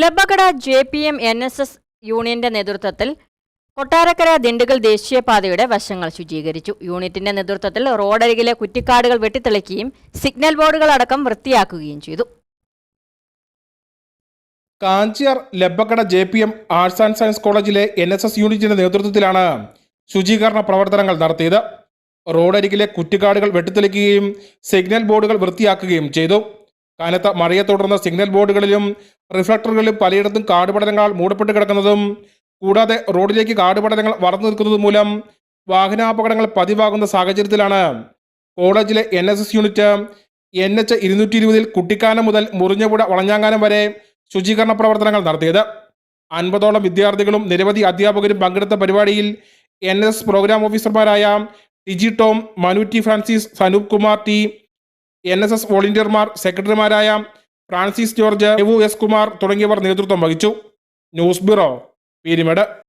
Labbakkada J P M N S S യൂണിയന്റെ നേതൃത്വത്തിൽ കൊട്ടാരക്കര ദിണ്ടുകൽ ദേശീയപാതയുടെ വശങ്ങൾ ശുചീകരിച്ചു. യൂണിറ്റിന്റെ നേതൃത്വത്തിൽ റോഡരികിലെ കുറ്റിക്കാടുകൾ വെട്ടിത്തെളിക്കുകയും സിഗ്നൽ ബോർഡുകൾ അടക്കം വൃത്തിയാക്കുകയും ചെയ്തു. Kanchiyar Labbakkada J P M arts and science കോളേജിലെ എൻ എസ് എസ് യൂണിറ്റിന്റെ നേതൃത്വത്തിലാണ് ശുചീകരണ പ്രവർത്തനങ്ങൾ നടത്തിയത്. റോഡരികിലെ കുറ്റിക്കാടുകൾ വെട്ടിത്തെളിക്കുകയും സിഗ്നൽ ബോർഡുകൾ വൃത്തിയാക്കുകയും ചെയ്തു. കനത്ത മഴയെ തുടർന്ന് സിഗ്നൽ ബോർഡുകളിലും റിഫ്ലക്ടറുകളിലും പലയിടത്തും കാടുപടലങ്ങളാൽ മൂടപ്പെട്ട് കിടക്കുന്നതും കൂടാതെ റോഡിലേക്ക് കാടുപടലങ്ങൾ വളർന്നു നിൽക്കുന്നത് മൂലം വാഹനാപകടങ്ങൾ പതിവാകുന്ന സാഹചര്യത്തിലാണ്. കോളേജിലെ N S S unit N H ഇരുന്നൂറ്റി ഇരുപതിൽ കുട്ടിക്കാനം മുതൽ മുറിഞ്ഞപുഴ വളഞ്ഞാങ്ങാനം വരെ ശുചീകരണ പ്രവർത്തനങ്ങൾ നടത്തിയത്. അൻപതോളം വിദ്യാർത്ഥികളും നിരവധി അധ്യാപകരും പങ്കെടുത്ത പരിപാടിയിൽ എൻ എസ് പ്രോഗ്രാം ഓഫീസർമാരായ Tiji Tom Manu T Francis Sanoop Kumar T N S S വോളണ്ടിയർമാർ സെക്രട്ടറിമാരായ ഫ്രാൻസിസ് ജോർജ് എവു എസ് കുമാർ തുടങ്ങിയവർ നേതൃത്വം വഹിച്ചു. News bureau Peermade.